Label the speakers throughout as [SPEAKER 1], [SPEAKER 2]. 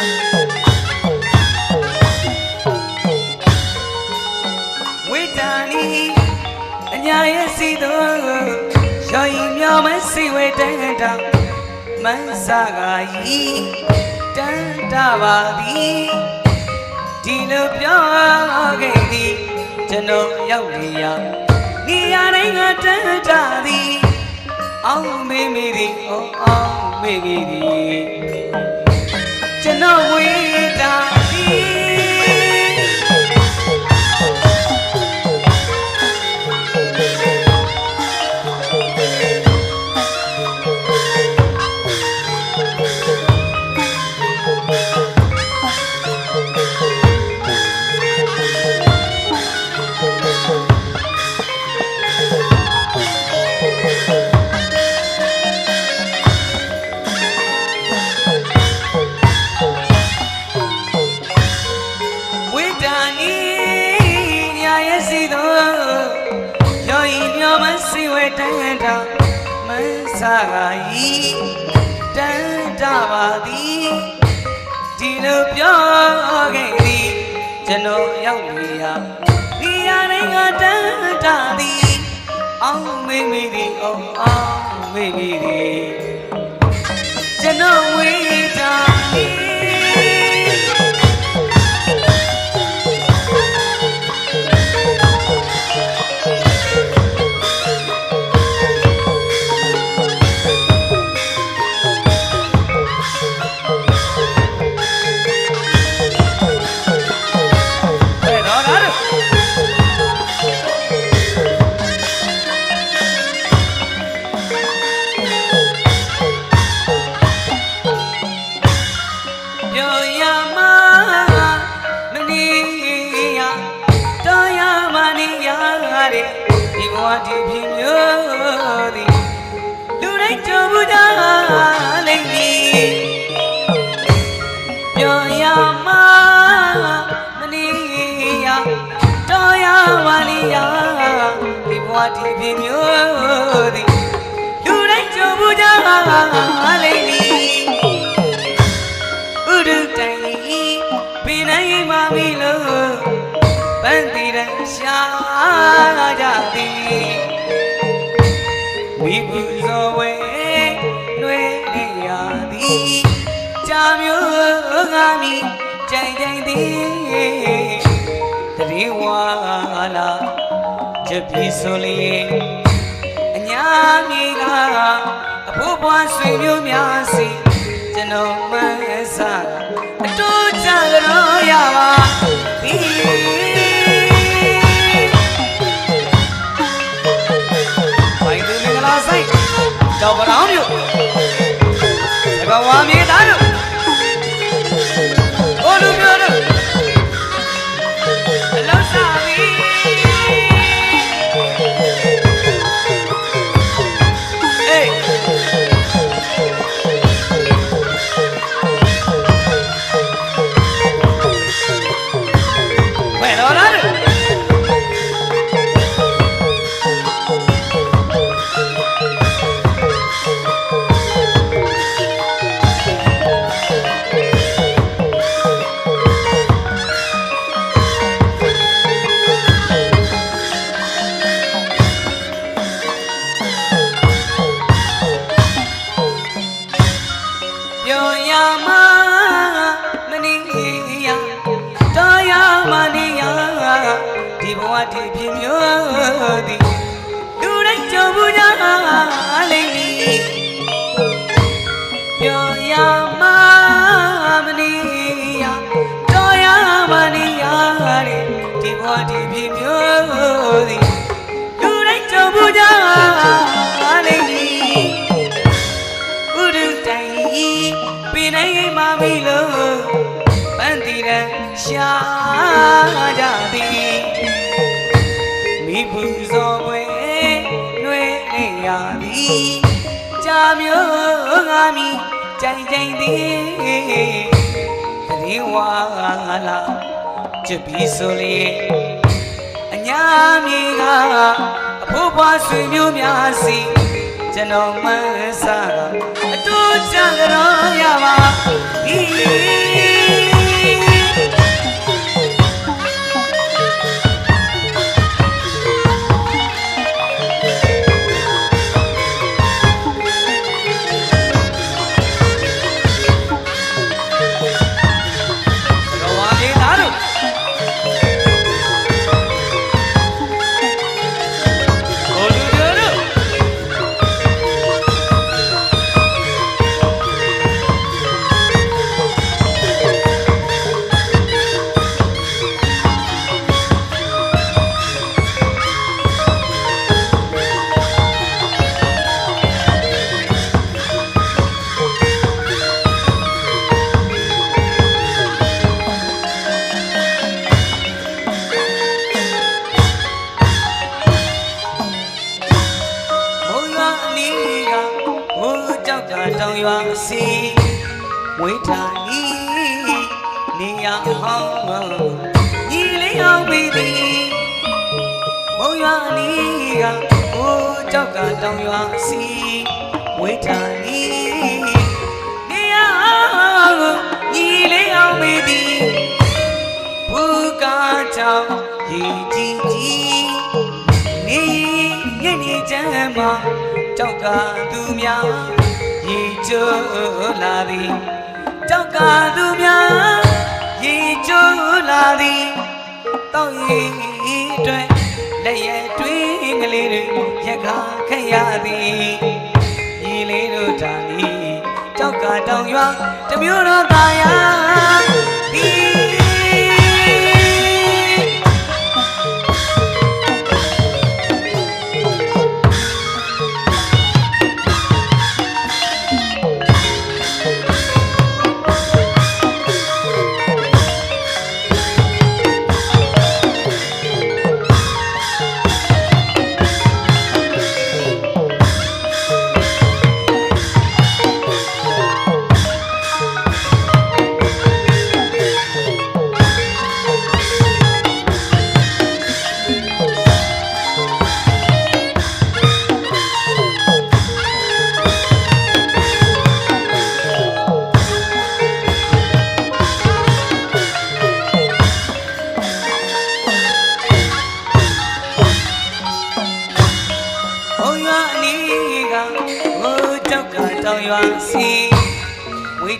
[SPEAKER 1] ဝိတန်ဤအညာရဲ့စီတော်ရောင်ရင်မြောင်မစီဝဲတန်တာမန်းစာကဤတန်တာပါသည်ဒီလိုပြောခဲ့သည်ကျွန်တော်ရောက်နေရနေရာတိုင်းကတန်တာသည်အောင်မေမေသည်အော်အောင်မေမေသည် ကျွန်တော်ဝိတာ န်းစာကဤတန်တာပါသည်ဒီလိုပြောခဲ့သည်ကျွန်တော်ရောက်နေရဒီရတိုင်းကတန်တာသည်အောင်မေးမိသည်အောင်အောင်မေးမိသည်ကျွန်တော်ဝိတာ ဘဝဒီပြမျိုးသည်လူတိုင်းကြုံဘူးကြလိမ့်မည်ဥဒုတိုင်ပင်နိုင်မှမီလို့ပန်းတည်တဲ့ရှာကြသည်မိဘူးဇောဝဲနှွေနေရသည်ကြာမျိုးငါမီကြိုင်ကြိုင်သည်တရေဝါလာ ချက်ပြီးဆိုလေအညာမြေကအဖို့ဘွားဆွေမျိုးများစီ ကြာမျိုးငါမီကြိုင်ကြိုင်သည်တရေဝါလာချက်ပြီးဆိုလေအညာမြေကအဖို့ဘွားဆွေမျိုးများစီကျွန်တော်မဆာအတူကြကြတော့ရပါဒီ ရောက်တာတောင်ရွာစီဝိထာဤနေရဟောင်းမညီလေးအောင်ပြီသည်မုံရွာနီကဟိုကြောက်ကတောင်ရွာစီဝိထာဤနေရဟောင်းညီလေးအောင်ပြီသည်ဘူကာတောင်ရေကြီးကြီးနေရညနေချမ်းမှာကြောက်ကသူများ ရေချိုးလာသည်ကြောက်ကသူများရေချိုးလာသည်တောက်ရည်အတွက်လက်ရတွင်းကလေးတွေရက်ကခက်ရသည်ညီလေးတို့ဓာလီကြောက်ကတောင်ရွာတမျိုးတော်သားရ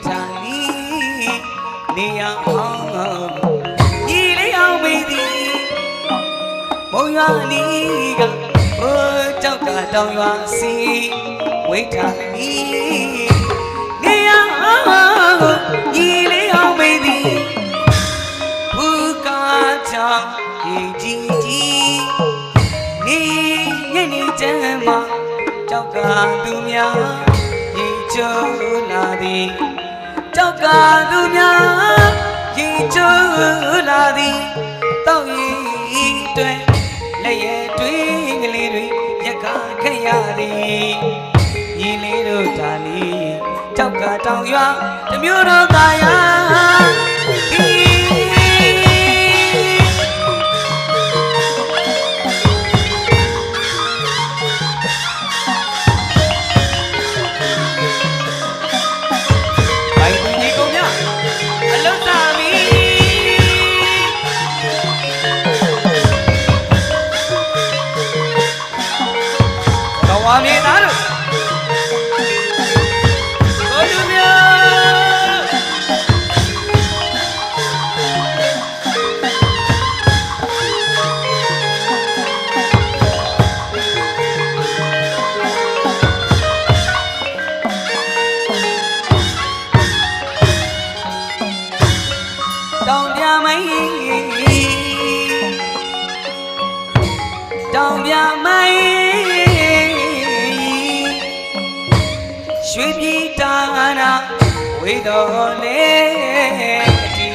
[SPEAKER 1] ဝိထာလီနေရအောင်ညီလေးအောင်မေးသည်ဘုံရွာအနီးကဟိုကြောက်ကတောင်ရွာစီဝိထာလီနေရအောင်ညီလေးအောင်မေးသည်ဘူကာချောင်းကြီးကြီးနေညနေချမ်းမှာကြောက်ကသူများရေချိုးလာသည် ကြောက်ကသူများရေချိုးလာသည်တောက်ရည်တွင်လက်ရဲ့တွင်းကလေးတွေရက်ကခက်ရသည်ညီလေးတို့ဒါလီကြောက်ကတောင်ရွာတစ်မျိုးတော့သာယာ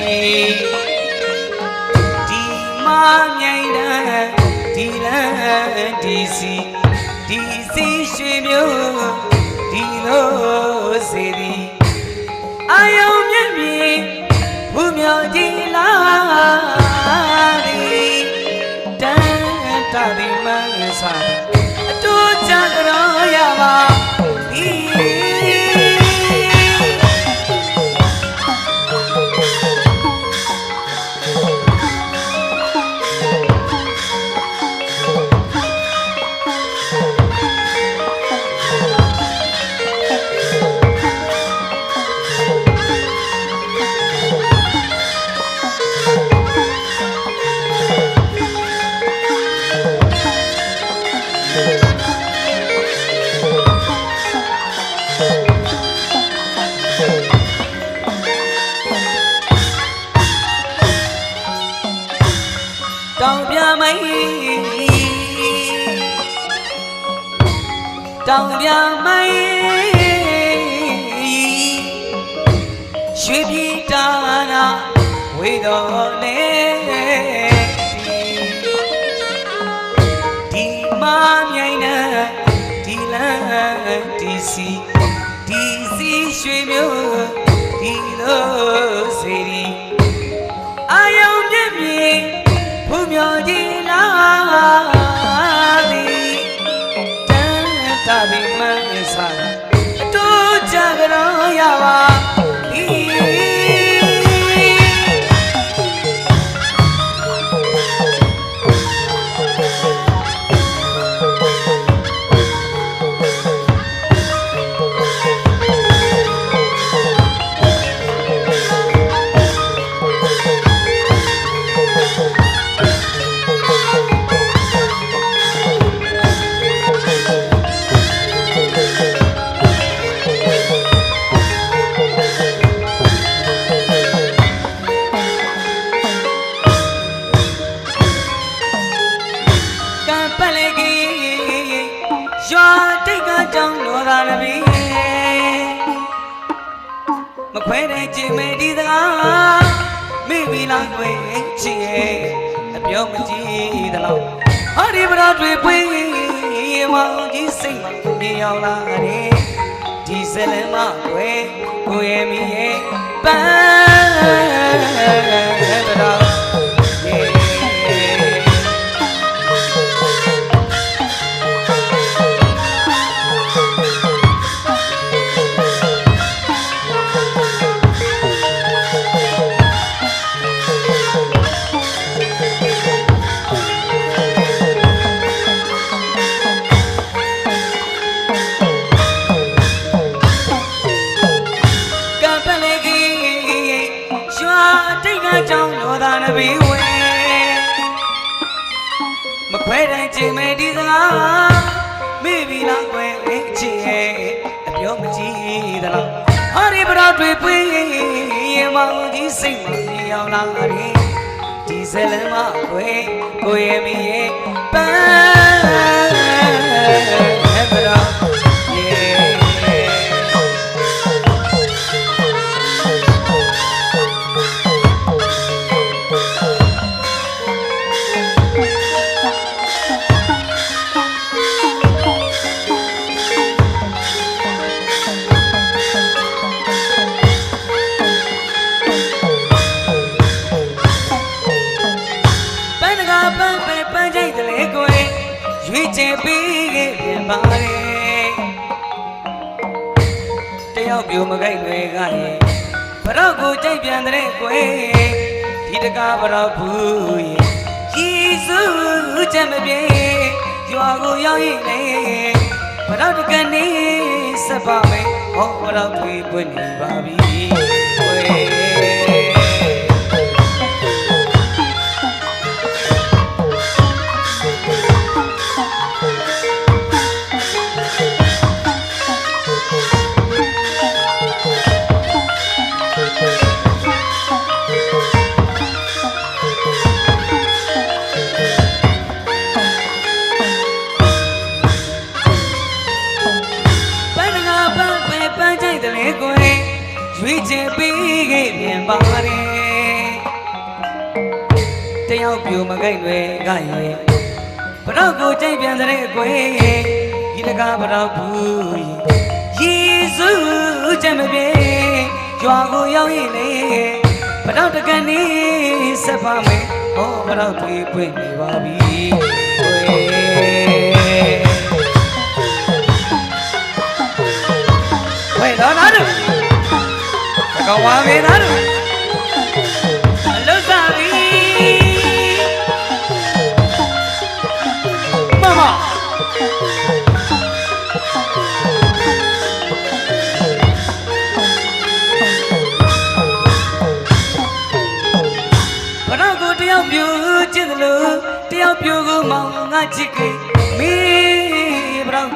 [SPEAKER 1] ဒီဒီမမြိုင်တန်းဒီလန်းဒီစီဒီစီရွှေမျိုးဒီလိုစေသည်အာယုံမြင့်မြင့်ဘုမြော်ကြည်လာသည်တန်တသည်မန်းစားအတူကြရောရပါ တော်လေဒီဒီမမြိုင်နာဒီလန်းဒီစီဒီစီရွှေမျိုးဒီလိုစီရီအာယုံမြင့်မြင့်ဖုံမြော်ကြီးလားဒီတန်တာဒီမန်းစားတို့ကြကြရောရပါဒီ ရွာတိတ်ကကြောင်းလောသာလပီမခွဲတဲ့ချိန်မေဒီသလားမိပြီလားကွယ်ချစ်ရဲ့အပြောမကြည့်သလားဟာဒီဗရာတွေပွေးမောင်ကြီးစိတ်မနေအောင်လာတယ်ဒီစလမကွယ်ကိုရဲ့မိရဲ့ပန်းဗရာ စိတ်မနေအောင်လာတယ်ဒီစလမကွယ်ကိုရဲ့မီရဲ့ပန်း တယောက်ပြိုမကြိုက်တွေကရင်ဘရော့ကိုကြိုက်ပြန်တဲ့ကိုယ်ဒီတကားဘရော့ဘူးရင်ယေစုချက်မပြေရွာကိုရောက်ရင်လေဘရော့တကနေဆက်ပါမယ်ဟောဘရော့ထွေးပွင့်နေပါပြီကို ပြိုမကြိုက်တွေကရဲ့ဘရော့ကိုကြိုက်ပြန်တဲ့ကိုယ်ဒီတကားဘရော့ဘူးယေစုချက်မပြေကြွားကိုရောက်ရင်လေဘရော့တကနေဆက်ပါမယ်ဟောဘရော့ပြေးပွင့်နေပါပြီကိုယ်ဝေတော်သားတို့သကဝါမေသားတို့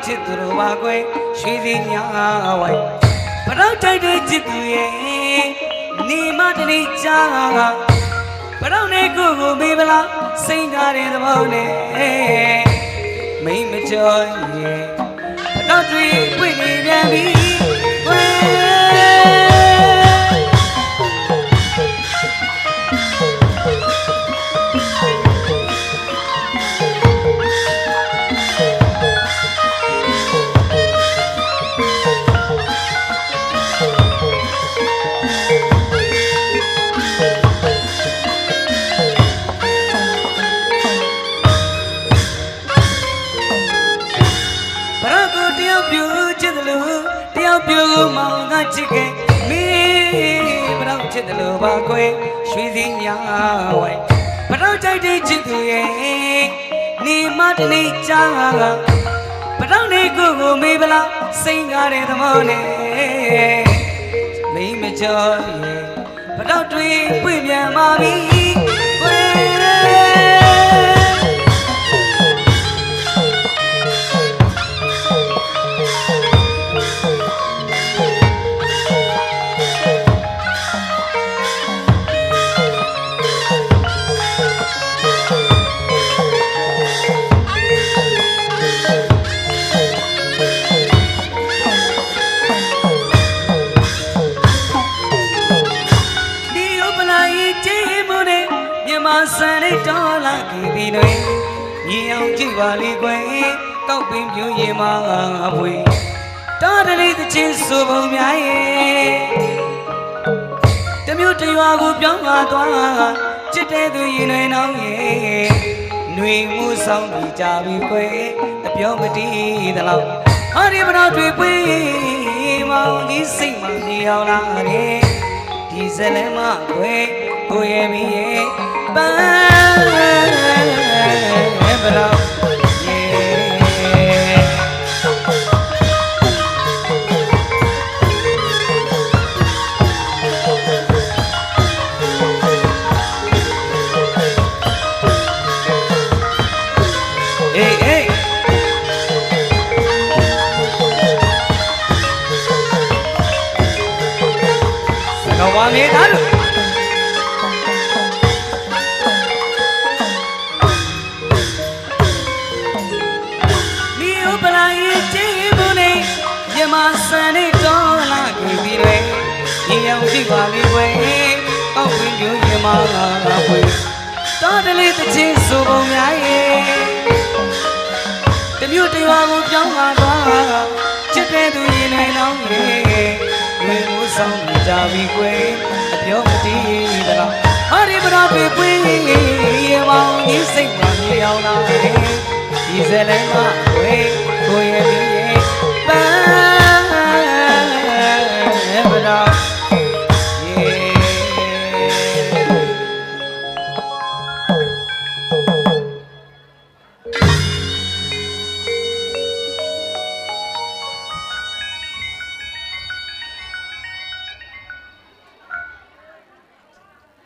[SPEAKER 1] ချစ်သူတို့ပါကွယ်ရွှေစီညာဝိုင်ဘရောတိုက်တဲ့ချစ်သူရဲ့နေမတနေ့ကြာဘရောနဲ့ကိုကိုမေးပလားစိတ်ဓာတ်တဲ့သဘောနဲ့မိမကြော်ရဲ့ဘရောတွေပွင့်နေပြန်ပြီ ချစ်ခင်မင်းဘလောက်ချစ်တယ်လို့ပါခွေရွှေစည်းညာဝိုင်ဘလောက်ကြိုက်တဲ့ချစ်သူရဲ့နေမတနေ့ချာဘလောက်နေကိုကိုမေးဘလားစိတ်ကားတဲ့သမောနဲ့မိမချော်ရဲ့ဘလောက်တွေ့ပြည့်မြန်ပါပြီ ကောက်ပင်ပြူရင်မှာအဖွေတော်တလေးတစ်ချင်းဆိုပုံများရဲ့တမျိုးတရွာကိုပြောင်းလာသွားချစ်တဲ့သူရင်တွေနောင်းရဲ့ຫນွေမှုဆောင်ပြီးကြပြီကွယ်အပြောမတီးသလောက်ဟာဒီဘတော်တွေပွေးမောင်ကြီးစိတ်မှနေအောင်လာတယ်ဒီဇလမခွေကိုရဲ့မီရဲ့ပန်းဘလောယေ အေးအေး ဆောင်ကြပြီကွယ်အပြောမတည်သလားဟာဒီဘရာပေပွေးရေမောင်ကြီးစိတ်မှမြေအောင်လာတယ်ဒီဇလဲမဝေ